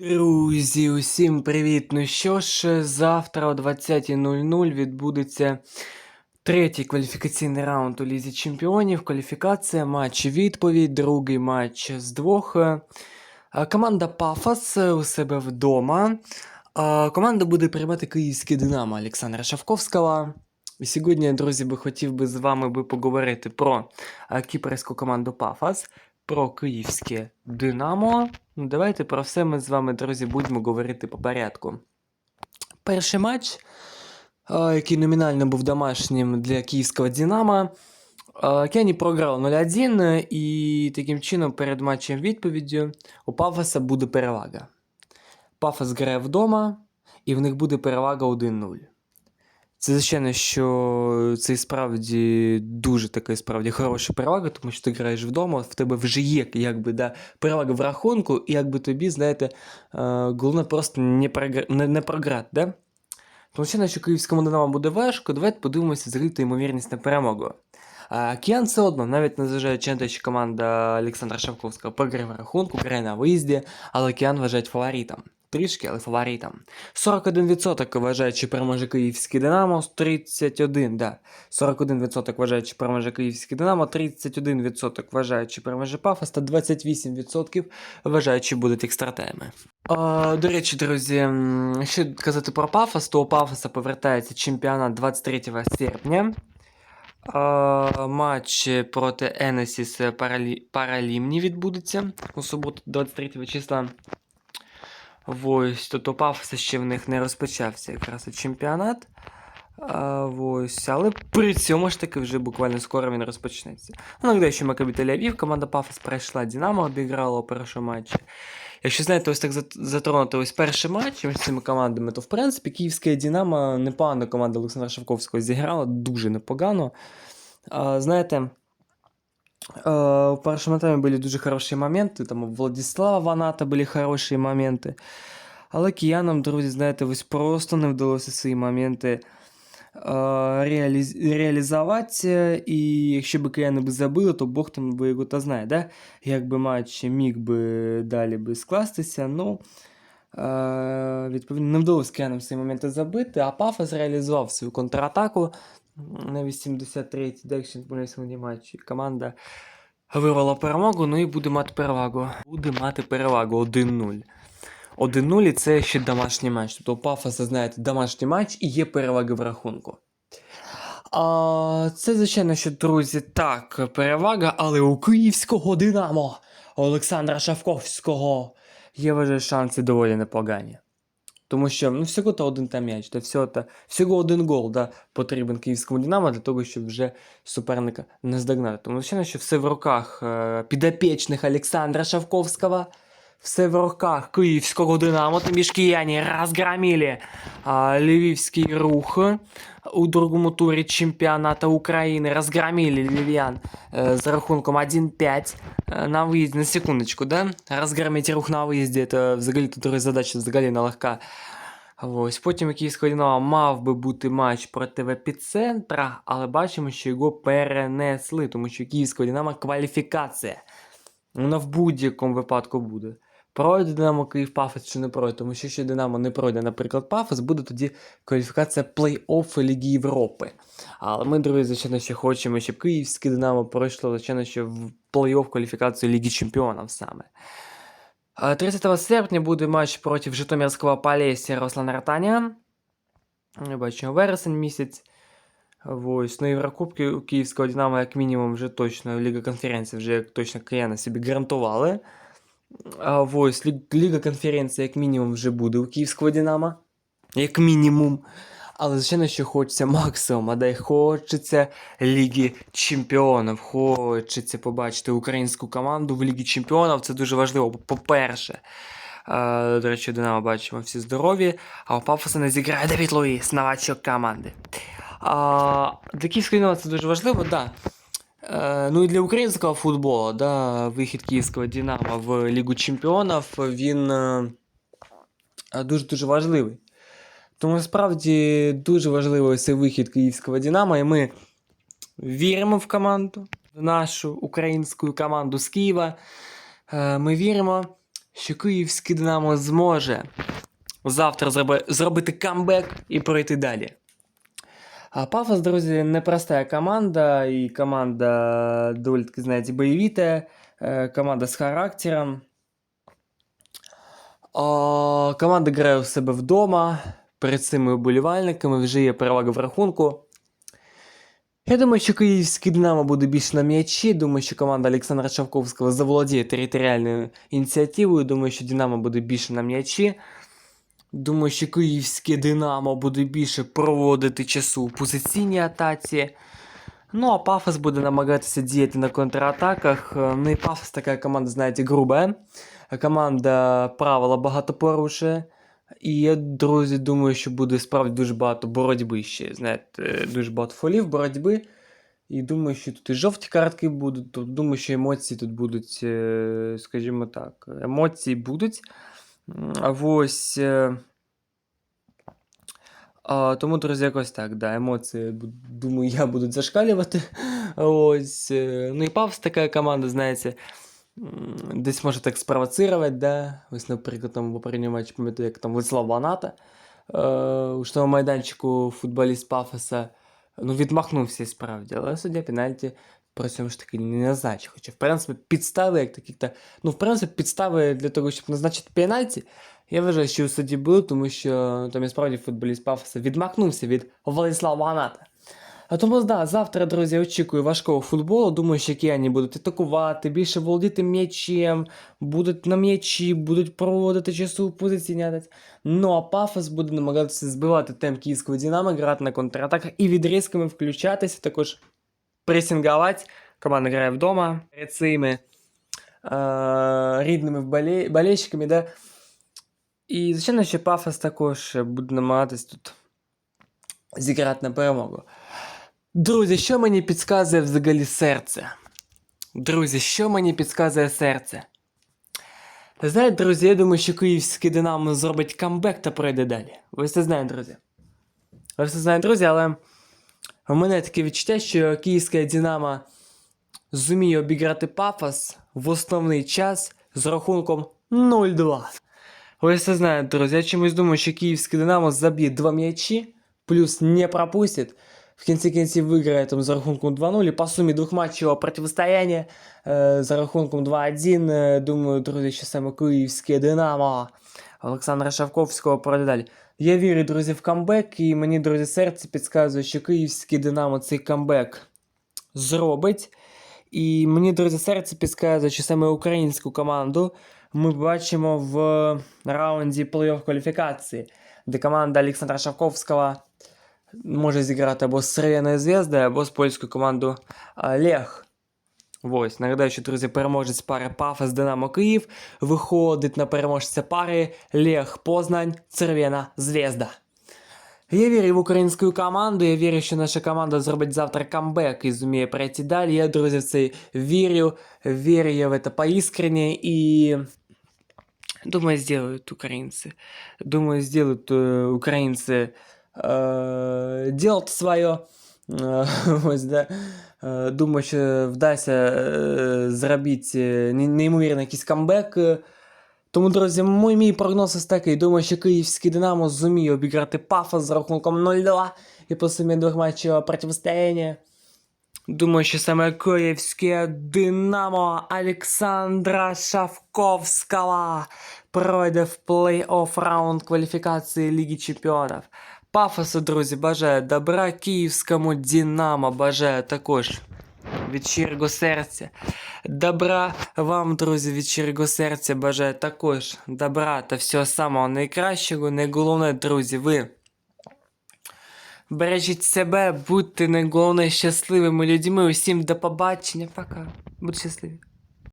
Друзі, усім привіт! Ну що ж, завтра о 20.00 відбудеться третій кваліфікаційний раунд у Лізі Чемпіонів. Кваліфікація, матч відповідь, другий матч з двох. Е, Команда Пафос у себе вдома. Е, Команда буде приймати київське Динамо Олександра Шавковського. Сьогодні, друзі, би хотів би з вами би поговорити про е, кіпрську команду Пафос, про київське Динамо. Ну, давайте про все ми з вами, друзі, будемо говорити по порядку. Перший матч, е, який номінально був домашнім для київського Динамо. е, Кені програв 0-1, е, і таким чином перед матчем відповіддю у Пафоса буде перевага. Пафос грає вдома, і в них буде перевага 1-0. Це звичайно, що це справді дуже така справді хороша перевага, тому що ти граєш вдома, в тебе вже є якби, да, перевага в рахунку, і якби тобі, знаєте, е, головне просто не, програ... не, не програти. Да? Тому звичайно, що київському Динамо буде важко, давайте подивимося взагалі ймовірність на перемогу. А Кіан все одно, навіть незважаючи на те, що команда Олександра Шавковського програє в рахунку, грає на виїзді, але Кіан вважають фаворитом. Трішки, але фаворитом. 41% вважають, що переможе київський Динамо, 31, да. 41% вважають, що переможе київський Динамо, 31% вважають, що переможе Пафос, та 28% вважають, що будуть екстратайми. А, до речі, друзі, ще казати про Пафос, то у Пафоса повертається чемпіонат 23 серпня. Матч проти Енесіс Паралі... Паралімні відбудеться у суботу 23 числа. Ось, то то Пафоса ще в них не розпочався якраз чемпіонат. А, ось, але при цьому ж таки вже буквально скоро він розпочнеться. Ну, нагадаю, що Макабі Тель-Авів, команда Пафос пройшла Динамо, обіграла у першому матчі. Якщо знаєте, ось так затронути ось перший матч між цими командами, то в принципі київська Динамо непогано команда Олександра Шавковського зіграла, дуже непогано. А, знаєте, в першому таймі були дуже хороші моменти, там у Владислава Ваната були хороші моменти. Але киянам, друзі, знаєте, ось просто не вдалося ці моменти е, реаліз- реалізувати. І якщо б кияни б забили, то Бог там би його та знає, да? як би матч міг би далі би скластися. Ну, е, відповідно, не вдалося киянам ці моменти забити, а Пафос реалізував свою контратаку на 83-й декшн матчі. Команда вирвала перемогу, ну і буде мати перевагу. Буде мати перевагу 1-0. 1-0 і це ще домашній матч. Тобто у Пафоса, знаєте, домашній матч і є перевага в рахунку. А, це, звичайно, що, друзі, так, перевага, але у київського Динамо Олександра Шавковського є вже шанси доволі непогані. Тому що ну, всього то один там м'яч, та всього, та, всього один гол да, потрібен київському Динамо для того, щоб вже суперника не здогнати. Тому звичайно, що все в руках е, підопічних Олександра Шавковського. Все в руках київського Динамо. Тим кияні розгромили а, львівський рух у другому турі чемпіонату України. Розгромили львів'ян е, за рахунком 1-5 е, на виїзді. На секундочку, да? Розгромити рух на виїзді, це взагалі тут задача взагалі нелегка. Ось потім київського Динамо мав би бути матч проти епіцентра, але бачимо, що його перенесли, тому що київського Динамо кваліфікація. Вона в будь-якому випадку буде. Пройде Динамо Київ Пафос чи не пройде, тому що якщо Динамо не пройде, наприклад, Пафос, буде тоді кваліфікація плей-офф Ліги Європи. Але ми, друзі, звичайно, ще хочемо, щоб київське Динамо пройшло, звичайно, що в плей-офф кваліфікацію Ліги Чемпіонів саме. Е, 30 серпня буде матч проти Житомирського Полісся Руслана Ротаня. Ми бачимо вересень місяць. Ось, на Єврокубки у Київського Динамо, як мінімум, вже точно Ліга конференції, вже як точно кияни собі гарантували. Ось Лі- Ліга конференції, як мінімум, вже буде у Київського Динамо. Як мінімум. Але, звичайно, що хочеться максимум, а дай хочеться Ліги Чемпіонів. Хочеться побачити українську команду в Лігі Чемпіонів. Це дуже важливо. По-перше, до речі, Динамо бачимо всі здорові, а у Пафоса не зіграє Давід Луїс, новачок команди. А, для Київського Динамо це дуже важливо, так. Да. Е, Ну і для українського футболу, да, вихід київського Динамо в Лігу Чемпіонів, він е, дуже-дуже важливий. Тому справді дуже важливий цей вихід київського Динамо, і ми віримо в команду, в нашу українську команду з Києва. Е, Ми віримо. що київське Динамо зможе завтра зроби- зробити камбек і пройти далі. А Пафос, друзі, непростая команда, і команда доволі таки, знаєте, боєвіта, е, команда з характером. А, команда грає у себе вдома, перед цими вболівальниками вже є перевага в рахунку. Я думаю, що київський Динамо буде більше на м'ячі. Думаю, що команда Олександра Шавковського заволодіє територіальною ініціативою. Думаю, що Динамо буде більше на м'ячі. Думаю, що київське Динамо буде більше проводити часу у позиційній атаці. Ну, а Пафос буде намагатися діяти на контратаках. Е, Ну і Пафос така команда, знаєте, груба. Команда правила багато порушує. І я, друзі, думаю, що буде справді дуже багато боротьби ще. Знаєте, дуже багато фолів, боротьби. І думаю, що тут і жовті картки будуть. Думаю, що емоції тут будуть, е, скажімо так, емоції будуть. Ось. е, А, тому, друзі, якось так, да, емоції, думаю, я будуть зашкалювати. Ось. е, Ну і Павс така команда, знаєте, десь може так спровоцировать, да. Ось, наприклад, там попередньому матчі пам'ятаю, як там Владислав Ваната е, у штовому майданчику футболіст Пафоса ну, відмахнувся справді, але суддя пенальті цьому ж таки не назначив. Хоча, в принципі, підстави, як такі, та, ну, в принципі, підстави для того, щоб назначити пенальті, я вважаю, що у судді були, тому що там і справді футболіст Пафоса відмахнувся від Владислава Ваната. А тому, да, завтра, друзі, очікую важкого футболу. Думаю, що кияні будуть атакувати, більше володіти м'ячем, будуть на м'ячі, будуть проводити часу у позиційній атаці. Ну а Пафос буде намагатися збивати темп київського Динамо, грати на контратаках і відрізками включатися, також пресінгувати. Команда грає вдома перед цими е- рідними болельщиками, да. І, звичайно, що Пафос також буде намагатись тут зіграти на перемогу. Друзі, що мені підказує взагалі серце? Друзі, що мені підказує серце? Знаєте, друзі, я думаю, що київський Динамо зробить камбек та пройде далі. Ви все знаєте, друзі. Ви все знаєте, друзі, але у мене таке відчуття, що київське Динамо зуміє обіграти Пафос в основний час з рахунком 0-2. Ви все знаєте, друзі, я чомусь думаю, що київський Динамо заб'є два м'ячі, плюс не пропустить. В кінці кінців виграє там за рахунком 2-0 і по сумі двохматчевого протистояння е, за рахунком 2-1. Е, думаю, друзі, що саме київське Динамо Олександра Шавковського пройде. Я вірю, друзі, в камбек, і мені, друзі, серце підказує, що київський Динамо цей камбек зробить. І мені, друзі, серце підказує, що саме українську команду ми бачимо в раунді плей-офф кваліфікації, де команда Олександра Шавковського може зіграти або з Сиреною Звездою, або з польською командою Лех. Ось, нагадаю, що, друзі, переможець пари Пафос Динамо Київ виходить на переможця пари Лех Познань Цервена Звезда. Я вірю в українську команду, я вірю, що наша команда зробить завтра камбек і зуміє пройти далі. Я, друзі, в це вірю, вірю я в це поискренне і думаю, сделают украинцы. Думаю, сделают э, украинцы э, делать своє. Е, Ось, да. Е, Думаю, що вдасться е, зробити неймовірний якийсь камбек. Е, Тому, друзі, мій, мій прогноз ось такий. Думаю, що київський Динамо зуміє обіграти Пафос за рахунком 0-2 і по сумі двох матчів протистояння. Думаю, що саме київське Динамо Олександра Шавковського пройде в плей-офф раунд кваліфікації Ліги Чемпіонів. Пафосу, друзі, бажаю добра київському Динамо, бажаю також від щирого серця. Добра вам, друзі, від щирого серця бажаю також добра та всього самого найкращого. Найголовне, друзі, ви бережіть себе, будьте найголовне щасливими людьми. Усім до побачення. Пока. Будьте щасливі.